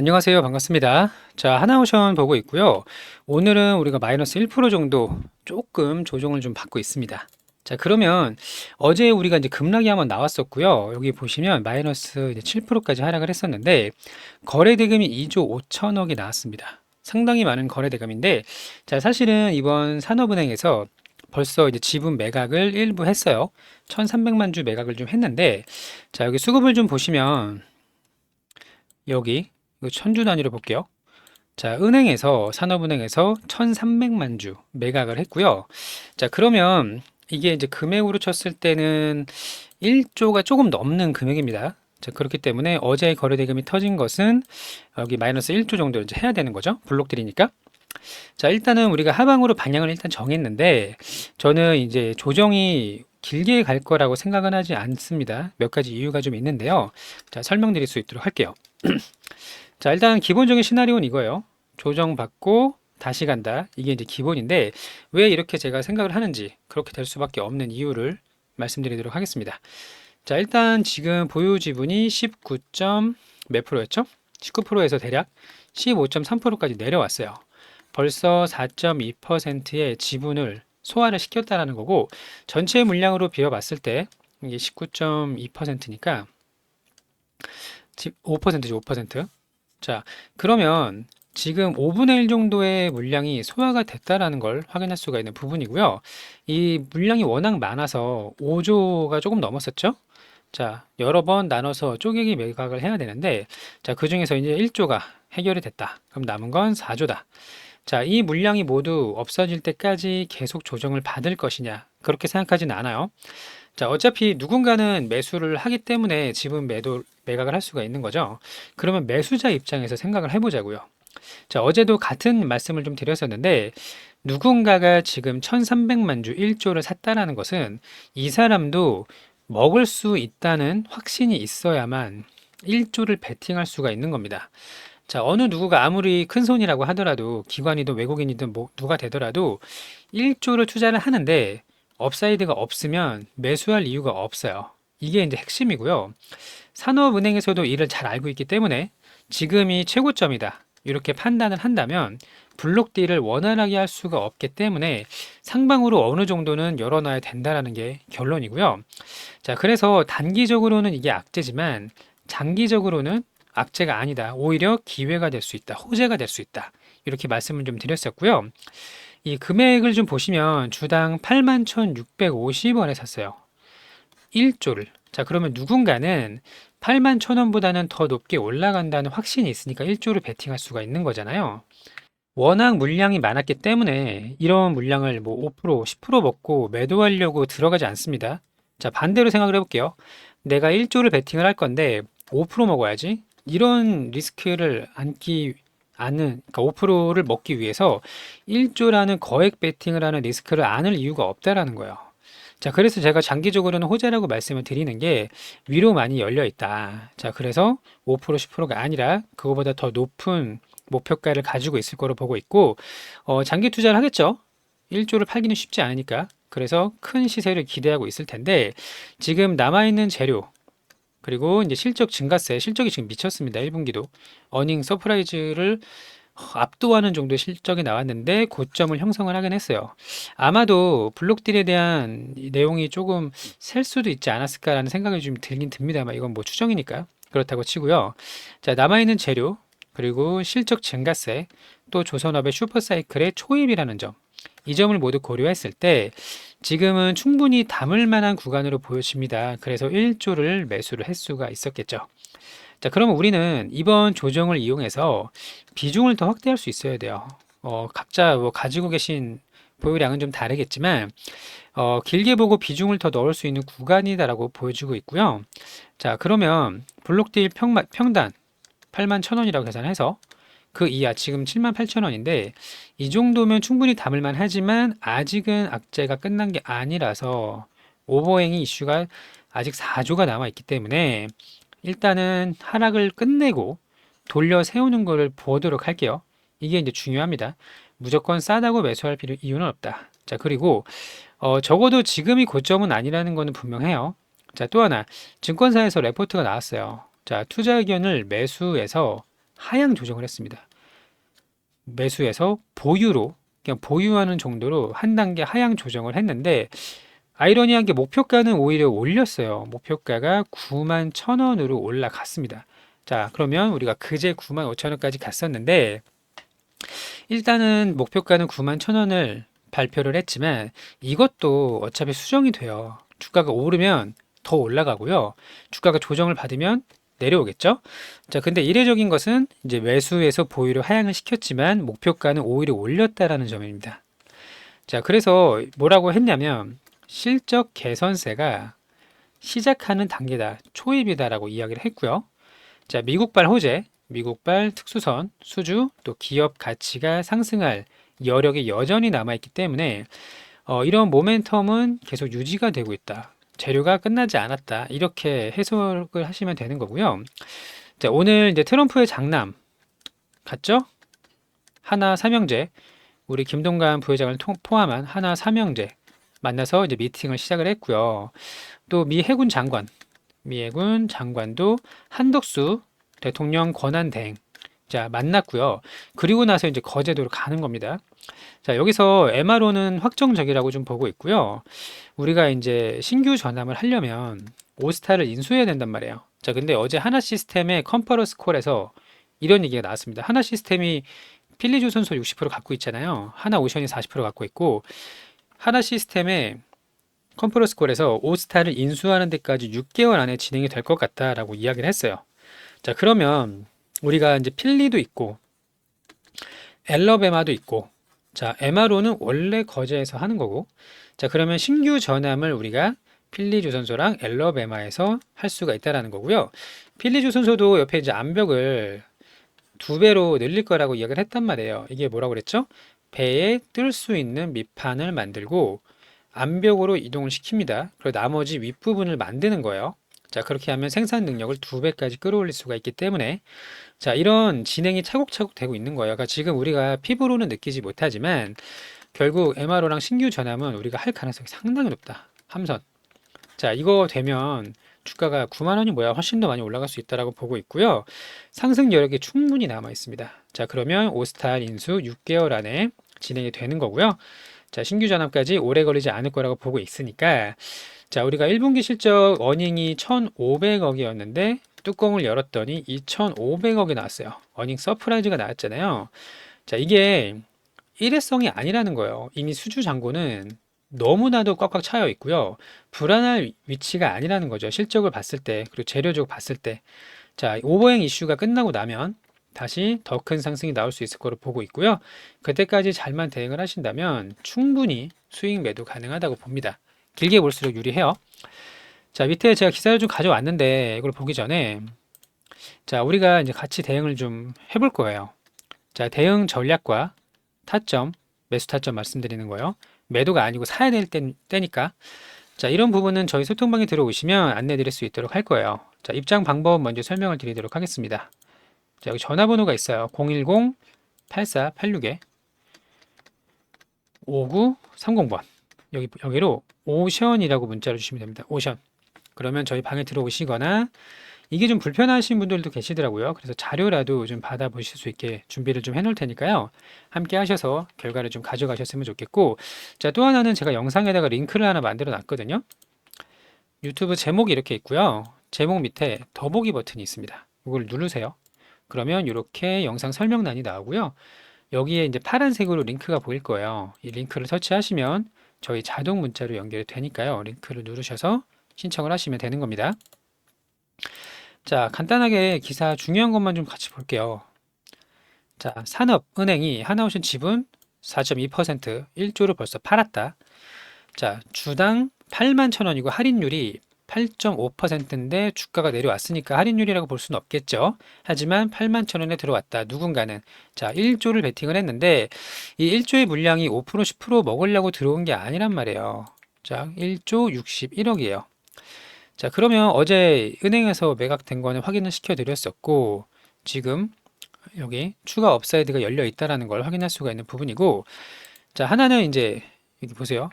안녕하세요. 반갑습니다. 자, 하나오션 보고 있고요. 오늘은 우리가 마이너스 1% 정도 조금 조정을 좀 받고 있습니다. 자, 그러면 어제 우리가 이제 급락이 한번 나왔었고요. 여기 보시면 마이너스 이제 7%까지 하락을 했었는데 거래 대금이 2조 5천억이 나왔습니다. 상당히 많은 거래 대금인데 자, 사실은 이번 산업은행에서 벌써 이제 지분 매각을 일부 했어요. 1,300만 주 매각을 좀 했는데 자, 여기 수급을 좀 보시면 여기 천주 단위로 볼게요. 자, 은행에서 산업은행에서 1,300만 주 매각을 했고요. 자, 그러면 이게 이제 금액으로 쳤을 때는 1조가 조금 넘는 금액입니다. 자, 그렇기 때문에 어제 거래 대금이 터진 것은 여기 마이너스 1조 정도 이제 해야 되는 거죠. 블록들이니까. 자, 일단은 우리가 하방으로 방향을 일단 정했는데 저는 이제 조정이 길게 갈 거라고 생각은 하지 않습니다. 몇 가지 이유가 좀 있는데요. 자, 설명드릴 수 있도록 할게요. 자, 일단 기본적인 시나리오는 이거예요. 조정받고 다시 간다. 이게 이제 기본인데 왜 이렇게 제가 생각을 하는지 그렇게 될 수밖에 없는 이유를 말씀드리도록 하겠습니다. 자, 일단 지금 보유 지분이 19. 몇 프로였죠? 19%에서 대략 15.3%까지 내려왔어요. 벌써 4.2%의 지분을 소화를 시켰다라는 거고 전체 물량으로 비워 봤을 때 이게 19.2%니까 5%죠, 5%. 자, 그러면 지금 5분의 1 정도의 물량이 소화가 됐다라는 걸 확인할 수가 있는 부분이고요. 이 물량이 워낙 많아서 5조가 조금 넘었었죠? 자, 여러 번 나눠서 쪼개기 매각을 해야 되는데, 자, 그 중에서 이제 1조가 해결이 됐다. 그럼 남은 건 4조다. 자, 이 물량이 모두 없어질 때까지 계속 조정을 받을 것이냐? 그렇게 생각하지는 않아요. 자, 어차피 누군가는 매수를 하기 때문에 지분 매도, 매각을 할 수가 있는 거죠. 그러면 매수자 입장에서 생각을 해보자고요. 자, 어제도 같은 말씀을 좀 드렸었는데, 누군가가 지금 1300만 주 1조를 샀다라는 것은 이 사람도 먹을 수 있다는 확신이 있어야만 1조를 베팅할 수가 있는 겁니다. 자, 어느 누구가 아무리 큰 손이라고 하더라도 기관이든 외국인이든 뭐 누가 되더라도 1조를 투자를 하는데 업사이드가 없으면 매수할 이유가 없어요. 이게 이제 핵심이고요. 산업은행에서도 이를 잘 알고 있기 때문에 지금이 최고점이다. 이렇게 판단을 한다면 블록 딜을 원활하게 할 수가 없기 때문에 상방으로 어느 정도는 열어놔야 된다라는 게 결론이고요. 자, 그래서 단기적으로는 이게 악재지만 장기적으로는 악재가 아니다. 오히려 기회가 될 수 있다. 호재가 될 수 있다. 이렇게 말씀을 좀 드렸었고요. 이 금액을 좀 보시면 주당 81,650원에 샀어요. 1조를. 자, 그러면 누군가는 8만 1,000원보다는 더 높게 올라간다는 확신이 있으니까 1조를 베팅할 수가 있는 거잖아요. 워낙 물량이 많았기 때문에 이런 물량을 뭐 5%, 10% 먹고 매도하려고 들어가지 않습니다. 자, 반대로 생각을 해볼게요. 내가 1조를 베팅을 할 건데 5% 먹어야지. 이런 리스크를 안기 않는 그러니까 5%를 먹기 위해서 1조라는 거액 베팅을 하는 리스크를 안을 이유가 없다라는 거예요. 자, 그래서 제가 장기적으로는 호재라고 말씀을 드리는 게 위로 많이 열려 있다. 자, 그래서 5% 10%가 아니라 그거보다 더 높은 목표가를 가지고 있을 거로 보고 있고 어, 장기 투자를 하겠죠. 1조를 팔기는 쉽지 않으니까. 그래서 큰 시세를 기대하고 있을 텐데 지금 남아 있는 재료 그리고 이제 실적 증가세, 실적이 지금 미쳤습니다. 1분기도. 어닝 서프라이즈를 압도하는 정도의 실적이 나왔는데 고점을 형성을 하긴 했어요. 아마도 블록딜에 대한 내용이 조금 셀 수도 있지 않았을까라는 생각이 좀 들긴 듭니다만 이건 뭐 추정이니까요. 그렇다고 치고요. 자, 남아있는 재료, 그리고 실적 증가세, 또 조선업의 슈퍼사이클의 초입이라는 점. 이 점을 모두 고려했을 때 지금은 충분히 담을 만한 구간으로 보여집니다. 그래서 1조를 매수를 할 수가 있었겠죠. 자, 그러면 우리는 이번 조정을 이용해서 비중을 더 확대할 수 있어야 돼요. 어, 각자 뭐 가지고 계신 보유량은 좀 다르겠지만 어, 길게 보고 비중을 더 넣을 수 있는 구간이다라고 보여지고 있고요. 자, 그러면 블록딜 평, 평단 8만 1,000원이라고 계산해서 그 이하 지금 7만 8천 원인데 이 정도면 충분히 담을만 하지만 아직은 악재가 끝난 게 아니라서 오버행이 이슈가 아직 4조가 남아 있기 때문에 일단은 하락을 끝내고 돌려 세우는 것을 보도록 할게요. 이게 이제 중요합니다. 무조건 싸다고 매수할 필요 이유는 없다. 자 그리고 어, 적어도 지금이 고점은 아니라는 것은 분명해요. 자 또 하나 증권사에서 레포트가 나왔어요. 자 투자 의견을 매수해서 하향 조정을 했습니다. 매수에서 보유로 그냥 보유하는 정도로 한 단계 하향 조정을 했는데 아이러니한 게 목표가는 오히려 올렸어요. 목표가가 9만 1천 원으로 올라갔습니다. 자, 그러면 우리가 그제 9만 5천 원까지 갔었는데 일단은 목표가는 9만 1천 원을 발표를 했지만 이것도 어차피 수정이 돼요. 주가가 오르면 더 올라가고요. 주가가 조정을 받으면 내려오겠죠? 자, 근데 이례적인 것은 이제 매수에서 보유를 하향을 시켰지만 목표가는 오히려 올렸다라는 점입니다. 자, 그래서 뭐라고 했냐면 실적 개선세가 시작하는 단계다, 초입이다라고 이야기를 했고요. 자, 미국발 호재, 미국발 특수선, 수주, 또 기업 가치가 상승할 여력이 여전히 남아있기 때문에 어, 이런 모멘텀은 계속 유지가 되고 있다. 재료가 끝나지 않았다. 이렇게 해석을 하시면 되는 거고요. 자, 오늘 이제 트럼프의 장남 갔죠? 하나 삼형제, 우리 김동관 부회장을 통- 포함한 하나 삼형제 만나서 이제 미팅을 시작을 했고요. 또 미 해군 장관, 미 해군 장관도 한덕수 대통령 권한 대행 자 만났고요. 그리고 나서 이제 거제도로 가는 겁니다. 자 여기서 MRO는 확정적이라고 좀 보고 있고요. 우리가 이제 신규 전함을 하려면 오스타를 인수해야 된단 말이에요. 자 근데 어제 하나 시스템의 컨퍼런스 콜에서 이런 얘기가 나왔습니다. 하나 시스템이 필리조선소 60% 갖고 있잖아요. 하나 오션이 40% 갖고 있고 하나 시스템의 컨퍼런스 콜에서 오스타를 인수하는 데까지 6개월 안에 진행이 될 것 같다라고 이야기를 했어요. 자, 그러면 우리가 이제 필리도 있고 엘러베마도 있고 자, MRO는 원래 거제에서 하는 거고 자, 그러면 신규 전함을 우리가 필리 조선소랑 엘러베마에서 할 수가 있다라는 거고요. 필리 조선소도 옆에 이제 암벽을 두 배로 늘릴 거라고 이야기를 했단 말이에요. 이게 뭐라고 그랬죠? 배에 뜰 수 있는 밑판을 만들고 암벽으로 이동을 시킵니다. 그리고 나머지 윗부분을 만드는 거예요. 자, 그렇게 하면 생산 능력을 두 배까지 끌어올릴 수가 있기 때문에 자, 이런 진행이 차곡차곡 되고 있는 거예요. 그러니까 지금 우리가 피부로는 느끼지 못하지만 결국 MRO랑 신규 전함은 우리가 할 가능성이 상당히 높다. 함선. 자, 이거 되면 주가가 9만 원이 뭐야 훨씬 더 많이 올라갈 수 있다라고 보고 있고요. 상승 여력이 충분히 남아 있습니다. 자, 그러면 오스탈 인수 6개월 안에 진행이 되는 거고요. 자, 신규 전압까지 오래 걸리지 않을 거라고 보고 있으니까 자, 우리가 1분기 실적 어닝이 1,500억이었는데 뚜껑을 열었더니 2,500억이 나왔어요. 어닝 서프라이즈가 나왔잖아요. 자, 이게 일회성이 아니라는 거예요. 이미 수주 잔고는 너무나도 꽉꽉 차여 있고요. 불안할 위치가 아니라는 거죠. 실적을 봤을 때, 그리고 재료적 봤을 때. 자, 오버행 이슈가 끝나고 나면 다시 더 큰 상승이 나올 수 있을 거로 보고 있고요. 그때까지 잘만 대응을 하신다면 충분히 수익 매도 가능하다고 봅니다. 길게 볼수록 유리해요. 자, 밑에 제가 기사를 좀 가져왔는데 이걸 보기 전에 자, 우리가 이제 같이 대응을 좀 해볼 거예요. 자, 대응 전략과 타점, 매수 타점 말씀드리는 거예요. 매도가 아니고 사야 될 때, 때니까. 자, 이런 부분은 저희 소통방에 들어오시면 안내 드릴 수 있도록 할 거예요. 자, 입장 방법 먼저 설명을 드리도록 하겠습니다. 자, 여기 전화번호가 있어요. 010-8486에 5930번. 여기, 여기로 오션이라고 문자를 주시면 됩니다. 오션. 그러면 저희 방에 들어오시거나 이게 좀 불편하신 분들도 계시더라고요. 그래서 자료라도 좀 받아보실 수 있게 준비를 좀 해놓을 테니까요. 함께 하셔서 결과를 좀 가져가셨으면 좋겠고, 자, 또 하나는 제가 영상에다가 링크를 하나 만들어 놨거든요. 유튜브 제목이 이렇게 있고요. 제목 밑에 더보기 버튼이 있습니다. 이걸 누르세요. 그러면 이렇게 영상 설명란이 나오고요. 여기에 이제 파란색으로 링크가 보일 거예요. 이 링크를 터치하시면 저희 자동 문자로 연결이 되니까요. 링크를 누르셔서 신청을 하시면 되는 겁니다. 자, 간단하게 기사 중요한 것만 좀 같이 볼게요. 자, 산업은행이 하나오션 지분 4.2% 1조를 벌써 팔았다. 자, 주당 8만 천 원이고 할인율이 8.5%인데 주가가 내려왔으니까 할인율이라고 볼 수는 없겠죠. 하지만 8만 천 원에 들어왔다. 누군가는 자, 1조를 베팅을 했는데 이 1조의 물량이 5% 10% 먹으려고 들어온 게 아니란 말이에요. 자, 1조 61억이에요. 자, 그러면 어제 은행에서 매각된 거는 확인을 시켜 드렸었고, 지금 여기 추가 업사이드가 열려 있다라는 걸 확인할 수가 있는 부분이고, 자, 하나는 이제 여기 보세요.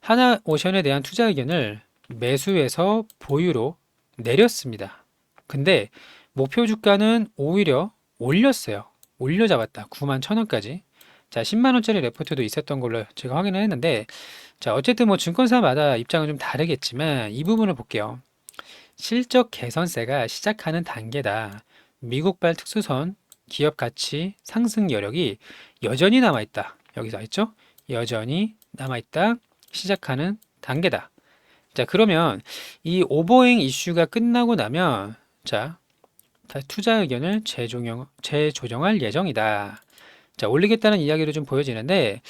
하나 오션에 대한 투자 의견을 매수에서 보유로 내렸습니다. 근데 목표 주가는 오히려 올렸어요. 올려 잡았다. 9만 1,000원까지. 자, 10만 원짜리 레포트도 있었던 걸로 제가 확인을 했는데 자, 어쨌든 뭐 증권사마다 입장은 좀 다르겠지만 이 부분을 볼게요. 실적 개선세가 시작하는 단계다. 미국발 특수선 기업 가치 상승 여력이 여전히 남아 있다. 여기서 있죠? 여전히 남아 있다. 시작하는 단계다. 자, 그러면 이 오버행 이슈가 끝나고 나면 자, 다 투자 의견을 재조정, 재조정할 예정이다. 자, 올리겠다는 이야기로 좀 보여지는데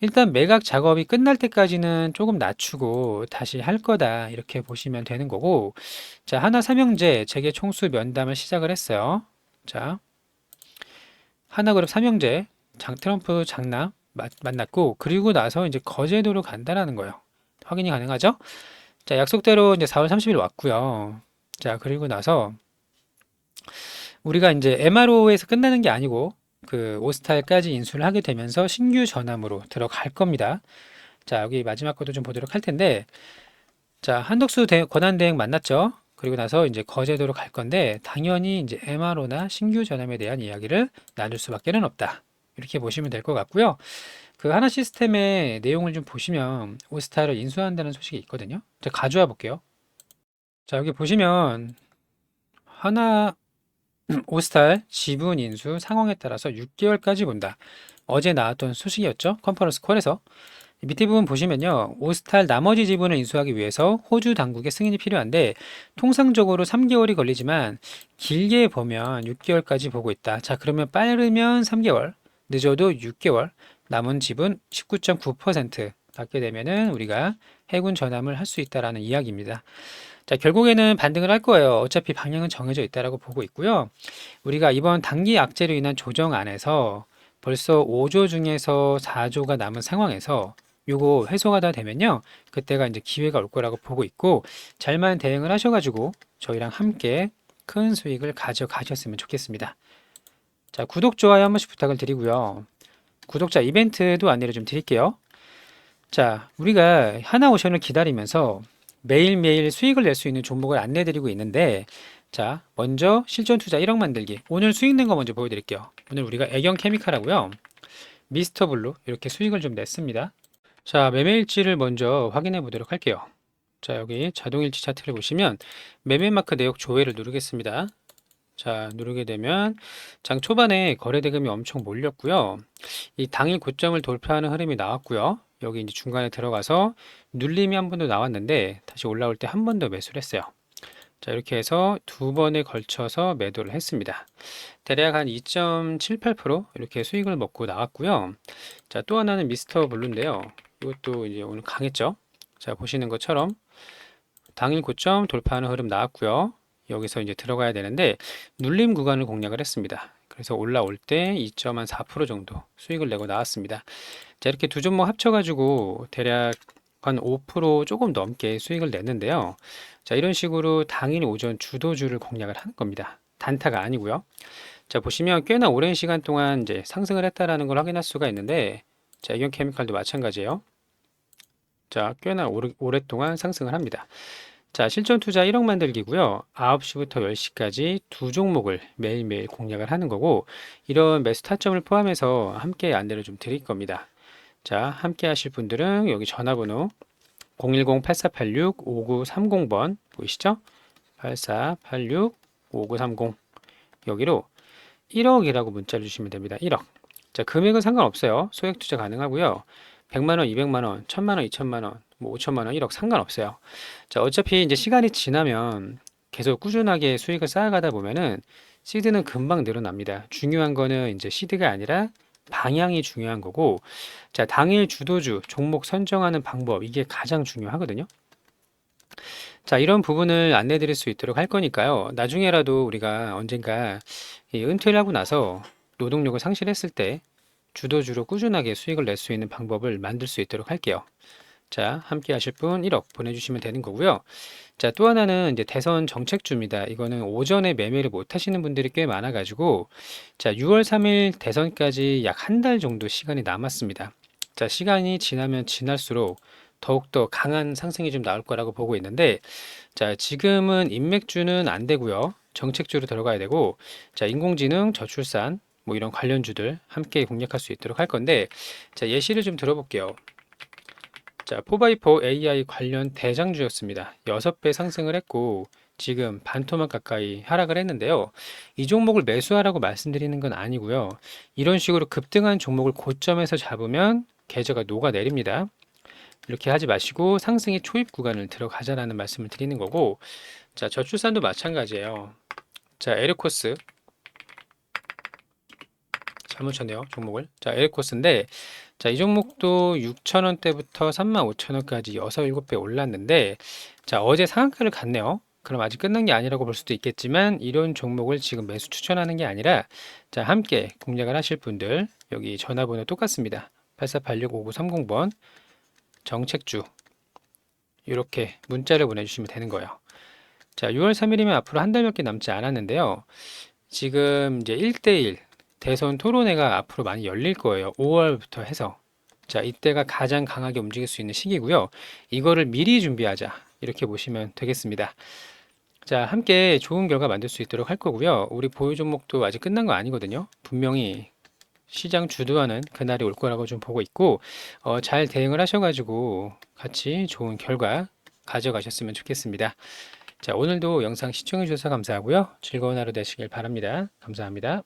일단 매각 작업이 끝날 때까지는 조금 낮추고 다시 할 거다. 이렇게 보시면 되는 거고 자, 하나 삼형제 재계 총수 면담을 시작을 했어요. 자, 하나그룹 삼형제 장 트럼프 장남 마- 만났고 그리고 나서 이제 거제도로 간다라는 거예요. 확인이 가능하죠? 자, 약속대로 이제 4월 30일 왔고요. 자, 그리고 나서 우리가 이제 MRO에서 끝나는 게 아니고 그 오스탈까지 인수를 하게 되면서 신규 전함으로 들어갈 겁니다. 자, 여기 마지막 것도 좀 보도록 할 텐데 자, 한덕수 대, 권한대행 만났죠. 그리고 나서 이제 거제도로 갈 건데 당연히 이제 MRO나 신규 전함에 대한 이야기를 나눌 수밖에 는 없다. 이렇게 보시면 될 것 같고요. 그 하나 시스템의 내용을 좀 보시면 오스타를 인수한다는 소식이 있거든요. 제가 가져와 볼게요. 자, 여기 보시면 하나 오스탈 지분 인수 상황에 따라서 6개월까지 본다. 어제 나왔던 소식이었죠. 컨퍼런스 콜에서. 밑에 부분 보시면요. 오스탈 나머지 지분을 인수하기 위해서 호주 당국의 승인이 필요한데 통상적으로 3개월이 걸리지만 길게 보면 6개월까지 보고 있다. 자, 그러면 빠르면 3개월, 늦어도 6개월, 남은 지분 19.9% 받게 되면은 우리가 해군 전함을 할 수 있다라는 이야기입니다. 자, 결국에는 반등을 할 거예요. 어차피 방향은 정해져 있다라고 보고 있고요. 우리가 이번 단기 악재로 인한 조정 안에서 벌써 5조 중에서 4조가 남은 상황에서 요거 회수가 다 되면요. 그때가 이제 기회가 올 거라고 보고 있고 잘만 대응을 하셔 가지고 저희랑 함께 큰 수익을 가져가셨으면 좋겠습니다. 자, 구독, 좋아요 한 번씩 부탁을 드리고요. 구독자 이벤트도 안내를 좀 드릴게요. 자, 우리가 하나오션을 기다리면서 매일매일 수익을 낼 수 있는 종목을 안내 드리고 있는데 자, 먼저 실전 투자 1억 만들기. 오늘 수익 낸 거 먼저 보여드릴게요. 오늘 우리가 애경 케미칼하고요. 미스터 블루 이렇게 수익을 좀 냈습니다. 자, 매매일지를 먼저 확인해 보도록 할게요. 자, 여기 자동일치 차트를 보시면 매매 마크 내역 조회를 누르겠습니다. 자, 누르게 되면 장 초반에 거래 대금이 엄청 몰렸고요. 이 당일 고점을 돌파하는 흐름이 나왔고요. 여기 이제 중간에 들어가서 눌림이 한 번 더 나왔는데 다시 올라올 때 한 번 더 매수를 했어요. 자, 이렇게 해서 두 번에 걸쳐서 매도를 했습니다. 대략 한 2.78% 이렇게 수익을 먹고 나왔고요. 자, 또 하나는 미스터 블루인데요. 이것도 이제 오늘 강했죠. 자, 보시는 것처럼 당일 고점 돌파하는 흐름 나왔고요. 여기서 이제 들어가야 되는데 눌림 구간을 공략을 했습니다. 그래서 올라올 때 2.4% 정도 수익을 내고 나왔습니다. 자, 이렇게 두 종목 합쳐가지고 대략 한 5% 조금 넘게 수익을 냈는데요. 자, 이런 식으로 당일 오전 주도주를 공략을 하는 겁니다. 단타가 아니고요. 자, 보시면 꽤나 오랜 시간 동안 이제 상승을 했다라는 걸 확인할 수가 있는데, 자, 애경 케미칼도 마찬가지예요. 자, 꽤나 오래, 오랫동안 상승을 합니다. 자, 실전 투자 1억 만들기고요. 9시부터 10시까지 두 종목을 매일매일 공략을 하는 거고, 이런 매수 타점을 포함해서 함께 안내를 좀 드릴 겁니다. 자, 함께 하실 분들은 여기 전화번호 010-8486-5930번 보이시죠? 8486-5930 여기로 1억이라고 문자를 주시면 됩니다. 1억. 자, 금액은 상관없어요. 소액 투자 가능하고요. 100만 원, 200만 원, 1000만 원, 2000만 원, 뭐 5천만 원, 1억 상관없어요. 자, 어차피 이제 시간이 지나면 계속 꾸준하게 수익을 쌓아가다 보면은 시드는 금방 늘어납니다. 중요한 거는 이제 시드가 아니라 방향이 중요한 거고, 자, 당일 주도주, 종목 선정하는 방법, 이게 가장 중요하거든요. 자, 이런 부분을 안내 드릴 수 있도록 할 거니까요. 나중에라도 우리가 언젠가 이 은퇴를 하고 나서 노동력을 상실했을 때 주도주로 꾸준하게 수익을 낼 수 있는 방법을 만들 수 있도록 할게요. 자, 함께 하실 분 1억 보내주시면 되는 거고요. 자, 또 하나는 이제 대선 정책주입니다. 이거는 오전에 매매를 못 하시는 분들이 꽤 많아가지고, 자, 6월 3일 대선까지 약 한 달 정도 시간이 남았습니다. 자, 시간이 지나면 지날수록 더욱더 강한 상승이 좀 나올 거라고 보고 있는데, 자, 지금은 인맥주는 안 되고요. 정책주로 들어가야 되고 자, 인공지능, 저출산 뭐 이런 관련주들 함께 공략할 수 있도록 할 건데 자, 예시를 좀 들어볼게요. 자, 4x4 AI 관련 대장주였습니다. 6배 상승을 했고 지금 반토막 가까이 하락을 했는데요. 이 종목을 매수하라고 말씀드리는 건 아니고요. 이런 식으로 급등한 종목을 고점에서 잡으면 계좌가 녹아내립니다. 이렇게 하지 마시고 상승의 초입 구간을 들어가자라는 말씀을 드리는 거고 자, 저출산도 마찬가지예요. 자, 에르코스 잘못 쳤네요. 종목을. 자, 에르코스인데 자, 이 종목도 6,000원대부터 35,000원까지 6, 7배 올랐는데 자, 어제 상한가를 갔네요. 그럼 아직 끝난 게 아니라고 볼 수도 있겠지만 이런 종목을 지금 매수 추천하는 게 아니라 자, 함께 공략을 하실 분들 여기 전화번호 똑같습니다. 84865930번 정책주 이렇게 문자를 보내주시면 되는 거예요. 자, 6월 3일이면 앞으로 한 달밖에 남지 않았는데요. 지금 이제 1대1 대선 토론회가 앞으로 많이 열릴 거예요. 5월부터 해서. 자, 이때가 가장 강하게 움직일 수 있는 시기고요. 이거를 미리 준비하자. 이렇게 보시면 되겠습니다. 자, 함께 좋은 결과 만들 수 있도록 할 거고요. 우리 보유 종목도 아직 끝난 거 아니거든요. 분명히 시장 주도하는 그날이 올 거라고 좀 보고 있고, 어, 잘 대응을 하셔가지고 같이 좋은 결과 가져가셨으면 좋겠습니다. 자, 오늘도 영상 시청해 주셔서 감사하고요. 즐거운 하루 되시길 바랍니다. 감사합니다.